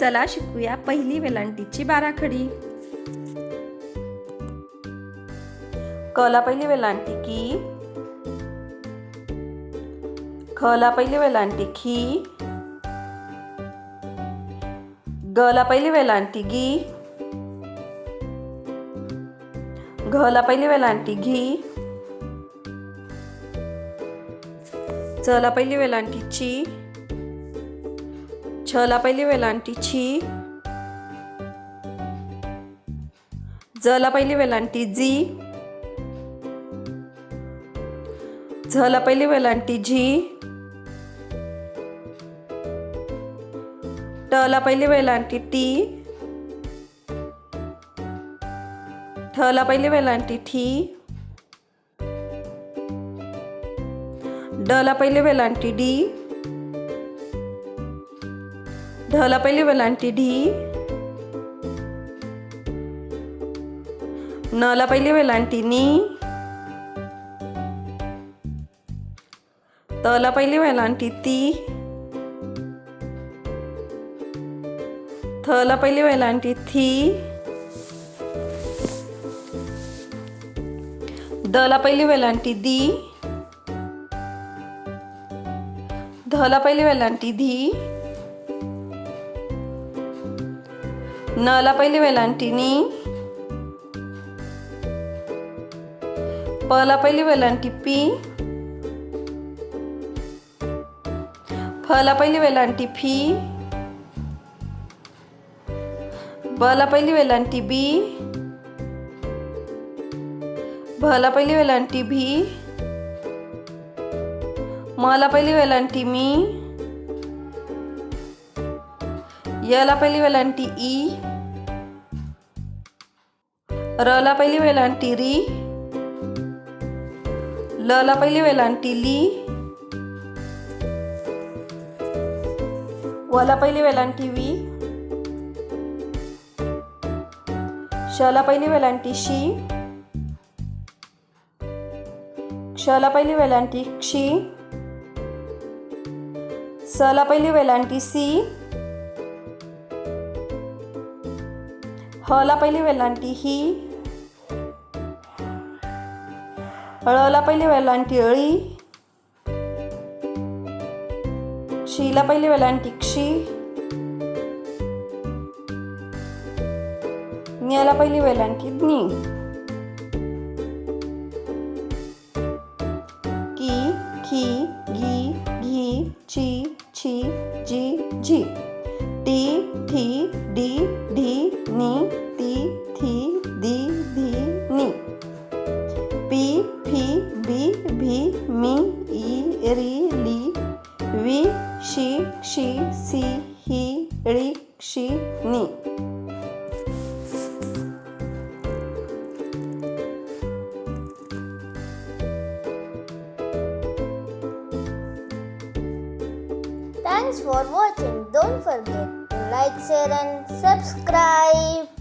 चला शिकूया पहिली वेलांटीची बाराखडी. कला पहिली वेलांटी की? खला पहिली वेलांटी खी गला पहिली वेलांटी गी घला पहिली वेलांटी घी चला पहिली वेलांटी ची छला पहिली वेलांटी छी. जला पहिली वेलांटी जी झला पहिली वेलांटी झी. टला पहिली वेलांटी टी ठला पहिली वेलांटी ठी डला पहिली वेलांटी डी. ढला पहिली वेलांटी ढी. नला पहिली वेलांटी नी. तला पहिली वेलांटी ती. थला पहिली वेलांटी थी. दला पहिली वेलांटी दी. धला पहिली वेलांटी धी. नला पहिली वेलांटीनी पला पहिली वेलांटी पी? फला पहिली वेलांटी फी? बला पहिली वेलांटी बी? भला पहिली वेलांटी भी? मला पहिली वेलांटी मी? यला पहिली वेलांटी ई. रला पहिली वेलांटी री. लला पहिली वेलांटी ली. वला पहिली वेलांटी वी. शला पहिली वेलांटी शी. क्षला पहिली वेलांटी क्षी. सला पहिली वेलांटी सी. हला पहिली वेलांटी ही. हळला पहिली वेलांटी अळी. क्षीला पहिली वेलांटी क्षी. नियाला पहिली वेलांटी ज्ञी. की खी घी घी ची छी जी झी टी ठी डी ढी नी पी फी बी भी मी ई री ली वी शी क्षी सी ही ळी क्षी नी Thanks for watching. Don't forget to like, share, and subscribe.